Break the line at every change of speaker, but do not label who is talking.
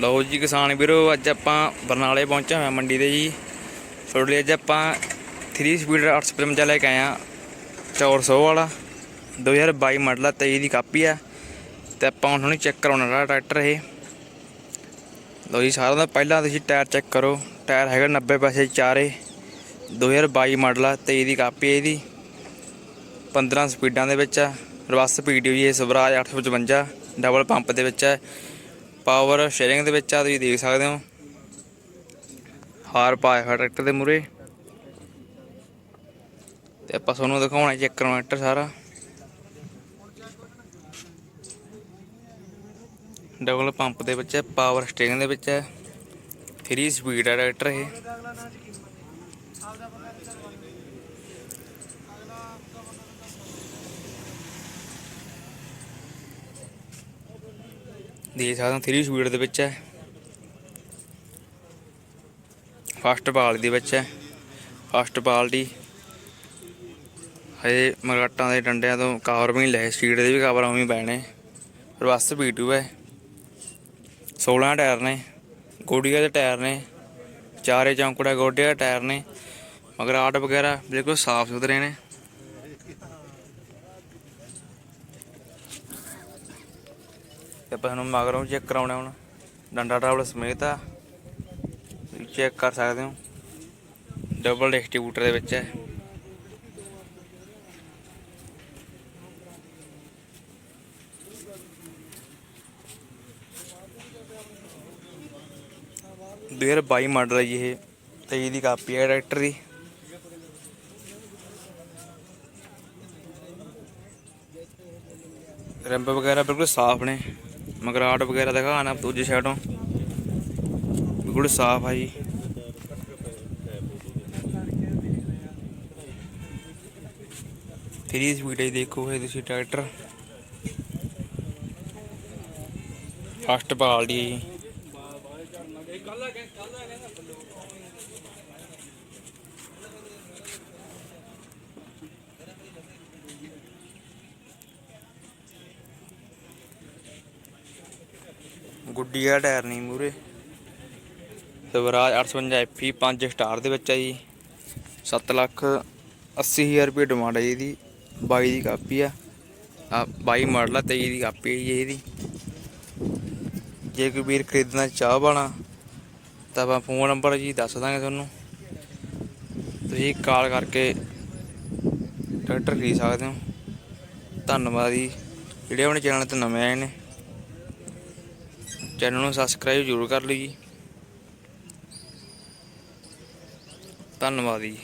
ਲਓ ਜੀ ਕਿਸਾਨ ਵੀਰੋ, ਅੱਜ ਆਪਾਂ ਬਰਨਾਲੇ ਪਹੁੰਚਿਆ ਹੋਇਆ ਮੰਡੀ ਦੇ ਜੀ। ਤੁਹਾਡੇ ਲਈ ਅੱਜ ਆਪਾਂ 3 ਸਪੀਡ 855 ਲੈ ਕੇ ਆਏ ਆ 400 ਵਾਲਾ 2022 ਮਾਡਲ ਆ 23 ਦੀ ਕਾਪੀ ਆ। ਤੇ ਆਪਾਂ ਹੁਣ ਹੁਣੇ ਚੈੱਕ ਕਰਾਉਣਾ ਵਾਲਾ ਟਰੈਕਟਰ ਇਹ। ਲਓ ਜੀ, ਸਾਰਿਆਂ ਦਾ ਪਹਿਲਾਂ ਤੁਸੀਂ ਟਾਇਰ ਚੈੱਕ ਕਰੋ। ਟਾਇਰ ਹੈਗਾ 90 ਪੈਸੇ ਚਾਰੇ 2022 ਮਾਡਲ ਆ 23 ਦੀ ਕਾਪੀ ਹੈ ਇਹਦੀ। 15 ਸਪੀਡਾਂ ਦੇ ਵਿੱਚ ਆ, ਰਿਵਰਸ ਸਪੀਡ ਹੋਈ ਹੈ ਸਵਰਾਜ 855 ਡਬਲ ਪੰਪ ਦੇ ਵਿੱਚ ਹੈ ਪਾਵਰ ਸ਼ੇਅਰਿੰਗ ਦੇ ਵਿੱਚ ਆ, ਤੁਸੀਂ ਦੇਖ ਸਕਦੇ ਹੋ। ਹਾਰ ਪਾਇਆ ਹੋਇਆ ਟਰੈਕਟਰ ਦੇ ਮੂਰੇ ਤੇ ਆਪਾਂ ਤੁਹਾਨੂੰ ਦਿਖਾਉਣਾ ਚੈੱਕ ਕਰਨਾ ਟਰੈਕਟਰ ਸਾਰਾ। ਡਬਲ ਪੰਪ ਦੇ ਵਿੱਚ ਹੈ ਪਾਵਰ ਸਟੇਰਿੰਗ ਦੇ ਵਿੱਚ ਹੈ। 3 ਸਪੀਡ ਹੈ ਟਰੈਕਟਰ ਇਹ। ਦੇਖ ਸਕਦੇ ਹੋ 3 ਸਪੀਡ ਦੇ ਵਿੱਚ ਹੈ। ਫਸਟ ਬਾਲ ਦੇ ਵਿੱਚ ਹੈ। ਫਸਟ ਬਾਲਟੀ। ਹਜੇ ਮਗਰਾਟਾਂ ਦੇ ਡੰਡਿਆਂ ਤੋਂ ਕਵਰ ਵੀ ਨਹੀਂ ਲਏ ਸਟੀਡ ਦੇ ਵੀ ਕਵਰ ਉਵੇਂ ਪੈਣੇ। ਪੈਣੇ ਰਿਵਰਸ ਵੀਟੂ ਹੈ। 16 ਟਾਇਰ ਨੇ, ਗੋਡੀਆਂ ਦੇ ਟਾਇਰ ਨੇ, ਚਾਰੇ ਚੌਂਕੜਾ ਗੋਡੇ ਦੇ ਟਾਇਰ ਨੇ, ਮਗਰ ਆਟ ਵਗੈਰਾ ਬਿਲਕੁਲ ਸਾਫ਼ ਸੁਥਰੇ ਨੇ। ਤੇ ਆਪਾਂ ਨੂੰ ਮਗਰੋਂ ਚੈੱਕ ਕਰਾਉਣਾ ਹੁਣ। ਡੰਡਾ ਟਰਾਵਲ ਸਮੇਤ ਆ। ਚੈੱਕ ਕਰ ਸਕਦੇ ਹੋ। ਡਬਲ ਡਿਸਟ੍ਰੀਬਿਊਟਰ ਦੇ ਵਿੱਚ ਹੈ। ਦੋ ਹਜ਼ਾਰ ਬਾਈ ਮਾਡਲ ਹੈ ਜੀ ਇਹ। ਤੇਈ ਦੀ ਕਾਪੀ ਹੈ ਟਰੈਕਟਰ ਦੀ। ਰੰਬ ਵਗੈਰਾ ਬਿਲਕੁਲ ਸਾਫ਼ ਨੇ। ਮਗਰਾਟ ਵਗੈਰਾ ਦਿਖਾਣਾ ਦੂਜੀ ਸਾਈਡੋਂ ਬਿਲਕੁਲ ਸਾਫ਼ ਆ ਜੀ। ਥਰੀ ਸਪੀਡ ਹੈ ਦੇਖੋ ਇਹ ਤੁਸੀਂ ਟਰੈਕਟਰ ਫਸਟ ਪਾਲਦੀ ਦੀ ਜੀ। ਗੁੱਡੀ ਦਾ ਟਾਇਰ ਨਹੀਂ ਮੂਰੇ। ਸਵਰਾਜ 855 ਐਫੀ 5 ਸਟਾਰ ਦੇ ਵਿੱਚ ਆ ਜੀ। 7 ਲੱਖ 80000 ਰੁਪਏ ਡਿਮਾਂਡ ਹੈ ਜੀ ਇਹਦੀ। 22 ਦੀ ਕਾਪੀ ਆ। ਆ 22 ਮਾਡਲ ਆ 23 ਦੀ ਕਾਪੀ ਹੈ ਜੀ ਇਹਦੀ। ਜੇ ਕੋਈ ਵੀਰ ਖਰੀਦਣਾ ਚਾਹ ਬਾਣਾ ਤਾਂ ਆਪਾਂ ਫੋਨ ਨੰਬਰ ਜੀ ਦੱਸ ਦਾਂਗੇ ਤੁਹਾਨੂੰ। ਤੁਸੀਂ ਕਾਲ ਕਰਕੇ ਟਰੈਕਟਰ ਖਰੀਦ ਸਕਦੇ ਹੋ। ਧੰਨਵਾਦ ਜੀ। ਜਿਹੜੇ ਆਪਣੇ ਚੈਨਲ ਤੇ ਨਵੇਂ ਆਏ ਨੇ। ਚੈਨਲ ਨੂੰ ਸਬਸਕ੍ਰਾਈਬ ਜ਼ਰੂਰ ਕਰ ਲਈ ਜੀ। ਧੰਨਵਾਦ ਜੀ।